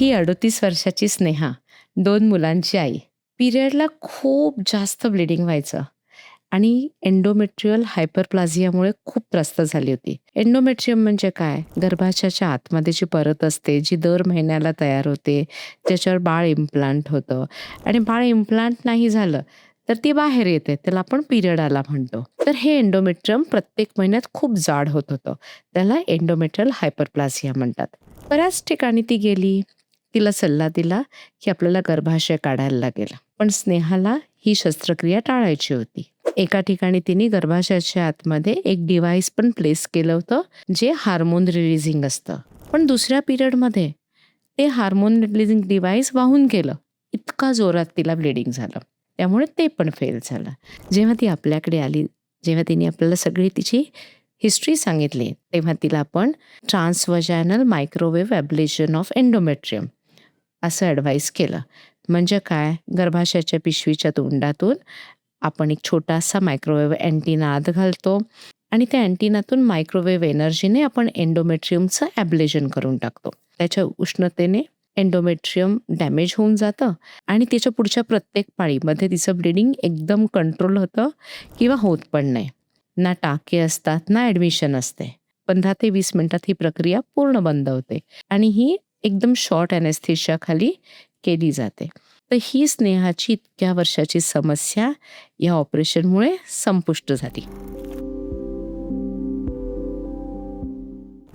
ही अडोतीस वर्षाची स्नेहा दोन मुलांची आई. पिरियडला खूप जास्त ब्लिडिंग व्हायचं. आणि एंडोमेट्रियल हायपरप्लाझियामुळे खूप त्रस्त झाली होती. एंडोमेट्रियम म्हणजे काय? गर्भाशयाच्या आतमध्ये जी परत असते जी दर महिन्याला तयार होते त्याच्यावर बाळ इम्प्लांट होतं. आणि बाळ इम्प्लांट नाही झालं तर ती बाहेर येते त्याला आपण पिरियड आला म्हणतो. तर हे एंडोमेट्रियम प्रत्येक महिन्यात खूप जाड होत होतं. त्याला एंडोमेट्रियल हायपरप्लाझिया म्हणतात. बऱ्याच ठिकाणी ती गेली. तिला सल्ला दिला की आपल्याला गर्भाशय काढायला लागेल. पण स्नेहाला ही शस्त्रक्रिया टाळायची होती. एका ठिकाणी तिने गर्भाशयाच्या आतमध्ये एक डिव्हाइस पण प्लेस केलं होतं जे हार्मोन रिलीजिंग असतं. पण दुसऱ्या पिरियडमध्ये ते हार्मोन रिलीजिंग डिव्हाइस वाहून गेलं. इतका जोरात तिला ब्लिडिंग झालं. त्यामुळे ते पण फेल झालं. जेव्हा ती आपल्याकडे आली जेव्हा तिने आपल्याला सगळी तिची हिस्ट्री सांगितली तेव्हा तिला आपण transvaginal microwave ablation of endometrium असं ॲडवाईस केलं. म्हणजे काय? गर्भाशयाच्या पिशवीच्या तोंडातून आपण एक छोटासा मायक्रोवेव्ह अँटीना आत घालतो आणि त्या अँटीनातून मायक्रोवेव्ह एनर्जीने आपण एंडोमेट्रियमचं ॲब्लेजन करून टाकतो. त्याच्या उष्णतेने एन्डोमेट्रियम डॅमेज होऊन जातं आणि त्याच्या पुढच्या प्रत्येक पाळीमध्ये तिचं ब्लिडिंग एकदम कंट्रोल होतं किंवा होत पण नाही. ना टाके असतात ना ॲडमिशन असते. पंधरा ते वीस मिनिटात ही प्रक्रिया पूर्ण बंद होते आणि ही एकदम शॉर्ट ॲनेस्थेशिया खाली केली जाते. तर ही स्नेहाची इतक्या वर्षाची समस्या या ऑपरेशनमुळे संपुष्ट झाली.